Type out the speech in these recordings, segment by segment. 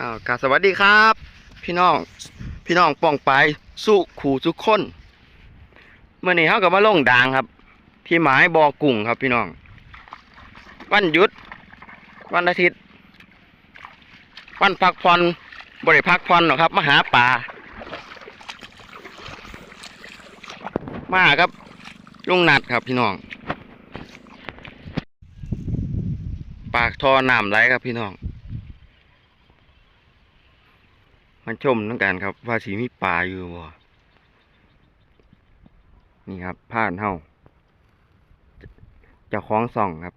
อ้าวกราบสวัสดีครับ พี่น้อง พี่น้องป้องไปสู้ขู่ทุกคนเมื่อนี้เขาก็มาลงดางครับ ที่หมายบอกุ้งครับพี่น้อง วันหยุด วันอาทิตย์ วันพักผ่อนบริพักผ่อนหรอครับมาหาปลามาครับลุงนัดครับพี่น้อง ปากท่อน้ำไหลครับพี่น้อง มันชมต้องการครับ ว่าสีมีปลาอยู่บ่นี่ครับผ่านเฮาเจะคล้าของส่องครับ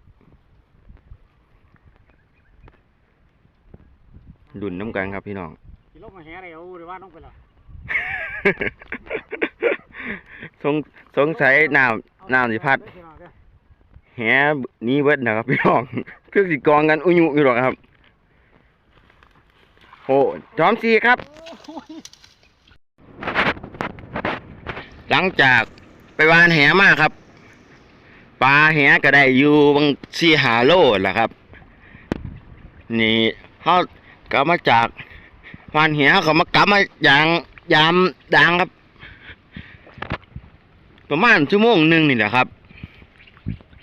ดุนน้ำกันครับพี่น้องสิลงมาแห่ได้เอาหรือว่าน้องไปละสงสงสัยน้ำน้ำสิพัดแหนี้เบิดนะครับพี่น้อง คือสิกองกันอุยุอยู่หรอกครับโอ้ จอมสีครับ หลังจากไปวานแหมาครับปลาแหก็ได้อยู่บางสีหาโลแหละครับ นี่เขากลับมาจากวานแหเขามากลับมาอย่างยามดังครับ ประมาณชั่วโมงหนึ่งนี่แหละครับ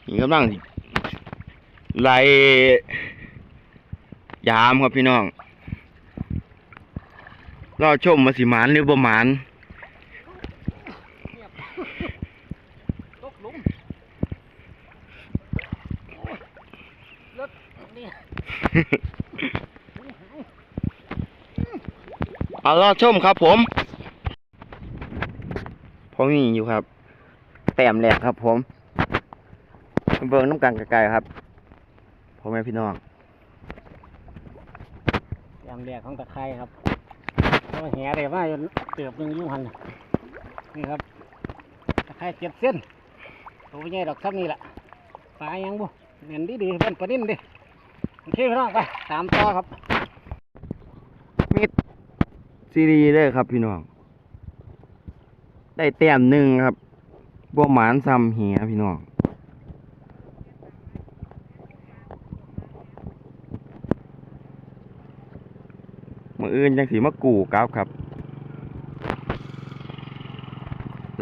นี่กำลังไล่ยามครับพี่น้อง รอชมมาสิหมานหรือบ่หมานตกหลุมโอ้ยรถนี่เอารอชมครับผมผมมีอยู่ครับ แต้มแรกครับผม เบิ่งน้ำกันไกลๆครับพ่อแม่พี่น้องยามแรกของตะไคร้ครับ เอาแห่ได้มาเติบหนึงยู่หันนี่ครับตะไคร้เจ็ดเส้นตัวใหญ่ดอกซ้ำนี่แหละปลายังบุเน่นดีดีเป็นปลานิ่มดิโอเคพี่น้องไปตามต่อครับมิดซีดีเลยครับพี่น้อง ได้แต้มหนึ่งครับบ่หมานซ้ำเหียพี่น้อง มืออื่นจังสีมากู่กราครับ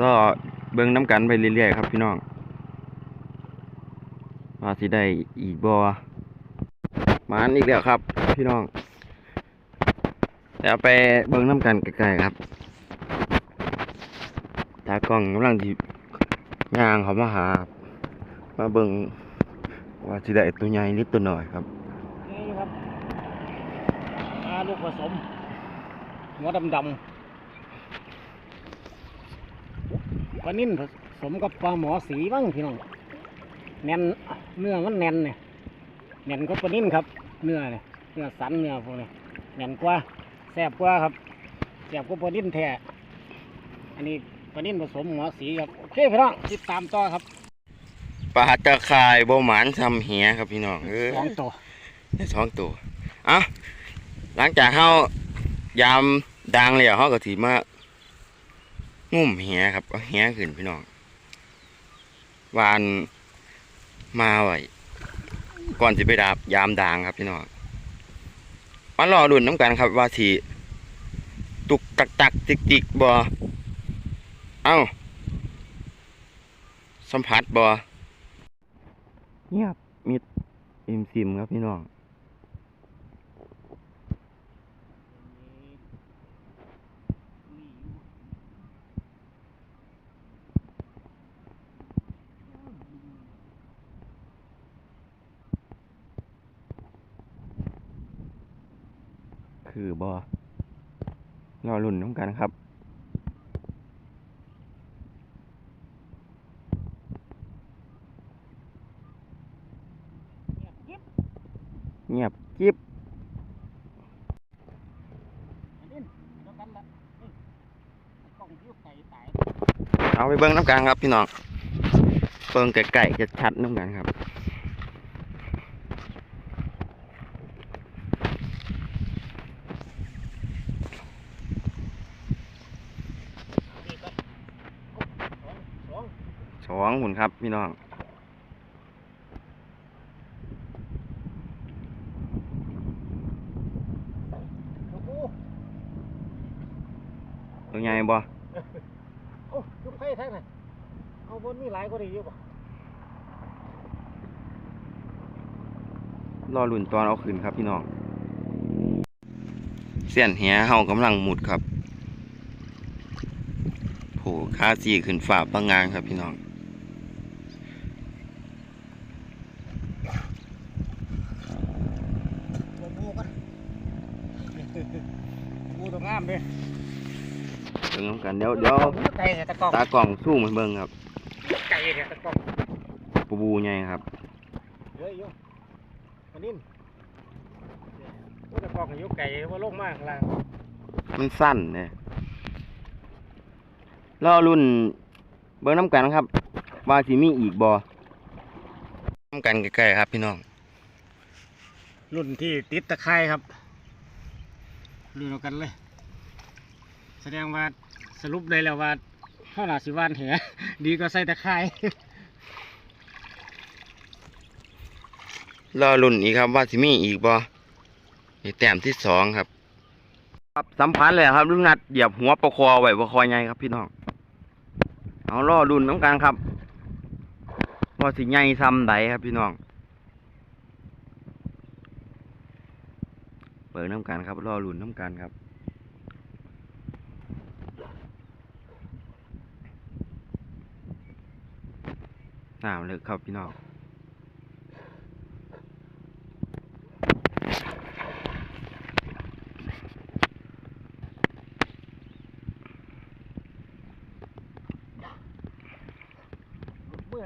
รอเบิ่งน้ำกันไปเรื่อยๆครับพี่น้องว่าสิได้อีกบอมานอีกแล้วครับ พี่น้องเดี๋ยวไปเบิ่งน้ำกันไกลๆครับตากล้องกำลังที่ยางเขามาหาบมาเบิ่งว่าสิได้ตัวใหญ่หรือตัวน้อยครับ นี่ครับปลาลู กผสมหัวดำดำๆปลานิ่นผสมกับปลาหมอสีบ้างพี่น้องแน่นเนื้อมันแน่นเนี่ยแน่นก็ปลานิ่นครับ เนื้อเนี่ยเนื้อสันเนื้อพวกนี้แน่นกว่าแซ่บกว่าครับแซ่บกว่าปลานิ่นแท้อันนี้ปลานิ่นผสมหมอสีครับโอเคพี่น้องติดตามต่อครับปลาตะข่ายบ่หมานซ้ำเหียครับพี่น้องเออสองตัวได้สองตัวเอะ หลังจากเขายามดังแล้วเขาก็ถีมางุ่มเหียครับเอาเหียขึ้นพี่น้องวานมาไว้ก่อนจะไปดาบยามดังครับพี่น้องมารอดุนน้ำกันครับว่าทีตุกตักตักจิกจิกบอเอ้า สัมผัสบอเงียบมิดอิมซิมครับพี่น้อง คื อบอรอรุ่นน้ำกันครับเงียบกิบเอายเอาไปเบิ้งน้ำกันครับพี่น้อง เบิ้งไก่ๆจะชัดน้ำกันครับ สองหุ่นครับพี่น้องตัวใหญ่บ่โอ้ยุบไข่แท้เลยเอาบนมีหลายก็ดีอยู่บ่รอลุ่นตอนเอาขืนครับพี่น้อง เสี้ยนเหียเฮากำลังหมุดครับโผล่าสีขึ้นฝาบางงานครับพี่น้อง บูตัวงามเด้เบิ่งน้ำกันเดี๋ยวเดี๋ยวไก่เนี่ยตะกร้องตากล่องสู้มันเบิ่งครับไก่เนี่ยตะกร้องปูบูใหญ่ครับเยอะอยู่มันนิ่มโอ้ตะกร้องอายุไก่ว่าโลกมากล่างมันสั้นเนี่ยรอรุ่นเบิ่งน้ำกันครับว่าสิมีอีกบ่น้ำกันใกล้ๆครับพี่น้องรุ่นที่ติดตะไคร้ครับรุ่น เดียวกันเลย แสดงว่าสรุปได้แล้วว่าข้าวหนาสิวานแหดีก็ใส่ตะไคร้รอรุ่นอีกครับว่าสิมีอีกบ่นี่แต้มที่สองครับ ครับสัมพันธ์เลยครับลุงนัดเหยียบหัวประคอไว้ประคอใหญ่ครับพี่น้องเอารอรุ่นน้ำกันครับว่าสิใหญ่ซ้ำใดครับพี่น้อง เปิดน้ำกันครับรอรุ่นน้ำกันครับน้ำเลิกครับพี่น้องเมื่อ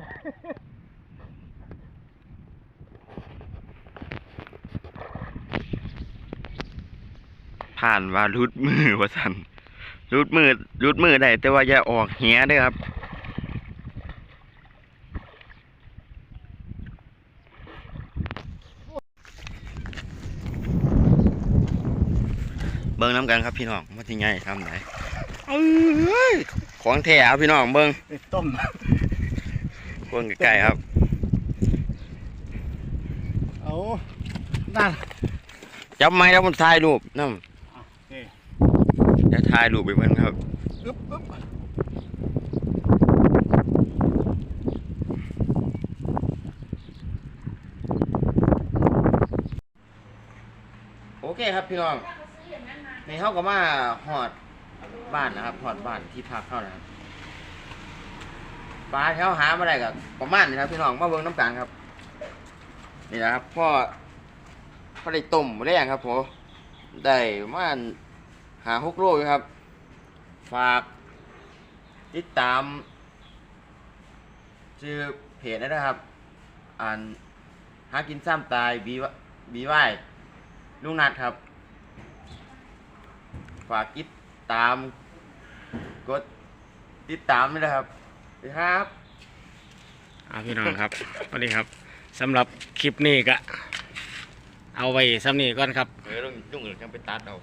ผ่านว่ารุดมือว่าสันรุดมือรุดมือได้แต่ว่าอย่าออกเหียเด้อครับเบิ้งน้ำกันครับพี่น้องว่าที่ไงทำไหนเอ้ยของแท้ครับพี่น้องเบิ้งไปต้มเบิ้งใกล้ๆครับ เอาด้านจับไม้แล้วมันถ่ายรูปน้โอเคำจะถ่ายรูปไปเพิ่นครับโอเคครับพี่น้องในเฮาก็มาหอดบ้านนะครับหอดบ้านที่พักเข้านะครับปลาแถวหามาได้กับประมาณนี้ครับพี่น้องมาเบิ่งน้ำกันครับนี่นะครับพ่อพ่อได้ต้มมาได้ยังครับผมได้ประมาณ หาหกโลอยู่ครับ ฝากติดตามชื่อเพจได้นะครับ อ่านหากินซ้ำตายบีวบีไหวลุงนัดครับ ฝากติดตาม กดติดตามด้วยนะครับสวัสดีครับอ่าพี่น้องครับสวัสดีครับสำหรับคลิปนี้ก็เอาไว้สำนี้ก่อนครับ เออลุงลุงอื่นยังไปตัดเอา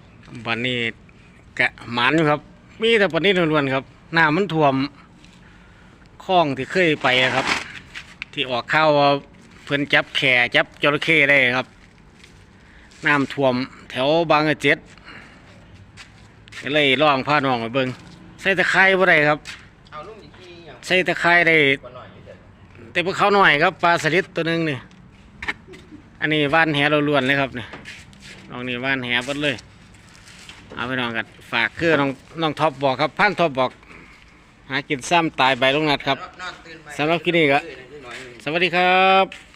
วันนี้ กะหมันอยู่ครับ มีแต่ปานนี้ล้วนๆครับน้ำมันท่วมคลองที่เคยไปอะครับ ที่ออกข้าวว่าเพิ่นจับแข่จับจระเข้ได้ครับน้ำท่วมแถวบางกระเจ็ดก็เลยล่องพาน้องไปเบิงใส่ตะไคร้บ่ได้ครับเอาลุงอีกทีอย่างใส่ตะไคร้ได้กว่าหน่อยนิดเดียวแต่พวกเขาหน่อยครับปลาสลิดตัวหนึงนี่อันนี้ว่านแหเราล้วนๆเลยครับนี่น้องนี่ว่านแหเบดเลย เอาไปน้องกันฝากคือน้องน้องท็อปบอกครับพันท็อปบอก หากินซ้ำตายใบลงนัดครับนอนตื่นไปสำหรับคลิปนี้ก็ตื่นหน่อยหนึ่งสวัสดีครับ